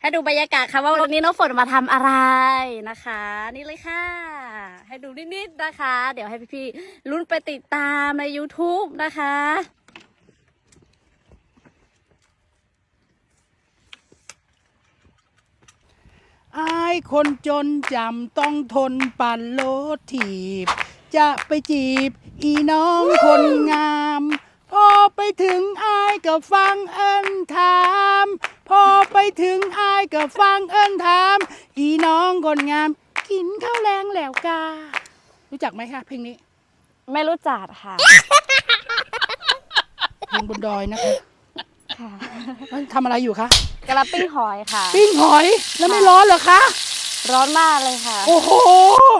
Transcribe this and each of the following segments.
ให้ดูบรรยากาศค่ะว่าวันนี้น้องฝนมาทำอะไรนะคะ นี่เลยค่ะ ให้ดูนิดๆนะคะ เดี๋ยวให้พี่ๆลุ้นไปติดตามใน YouTube นะคะอายคนจนจำต้องทนปั่นรถถีบ จะไปจีบอีน้องคนงาม พอไปถึงอายก็ฟังเอิญถาม พอ ไปถึงอายก็ฟังเอิญถาม อีน้องคนงาม กินข้าวแรงแล้วกา รู้จักไหมคะเพลงนี้ ไม่รู้จักค่ะ เพลงบนดอยนะคะค่ะแล้วทำอะไรอยู่คะกระปิ้งหอยค่ะ ปิ้งหอยแล้วไม่ร้อนเหรอคะ ร้อนมากเลยค่ะ โอ้โห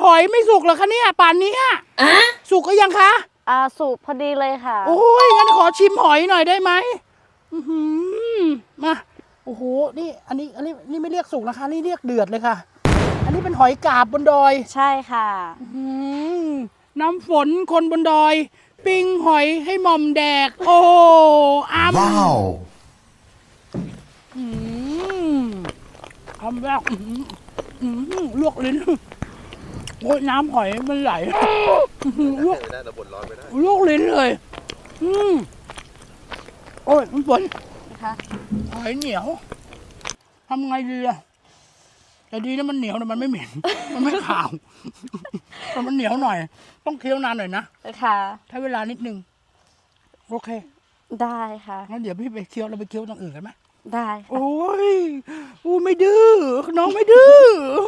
หอยไม่สุกเหรอคะเนี่ยป่านนี้อะสุกก็ยังคะอ่าสุกพอดีเลยค่ะ โอ้ยงั้นขอชิมหอยหน่อยได้ไหมอื้อหือมา โอ้โห นี่อันนี้อันนี้นี่ไม่เรียกสุกนะคะ นี่เรียกเดือดเลยค่ะ อันนี้เป็นหอยกาบบนดอยใช่ค่ะ อื้อหือน้ำฝนคนบนดอย ปิ้งหอยให้หม่อมแดก โอ้อ้ำ Wow. อืมคำแรกอื้อหืออื้อหือลวกลิ้นโอ้ยน้ำหอยมันไหลอื้อหือลวกไม่ได้เราบดร้อนไม่ได้ลวกลิ้นเลย อืมโอ้ยมันฝนนะคะ หอยเหนียวทำไงดีอะแต่ดีนะมันเหนียวแต่มันไม่เหม็น มันไม่ขาวแต่มันเหนียวหน่อย ต้องเคี้ยวนานหน่อยนะค่ะ ใช้เวลานิดนึง โอเคได้ค่ะ งั้นเดี๋ยวพี่ไปเคี้ยวเราไปเคี้ยวตรงอื่นกันไหมได้ค่ะ โอ้ยอู้ไม่ดื้อน้องไม่ดื้อเฮ้ย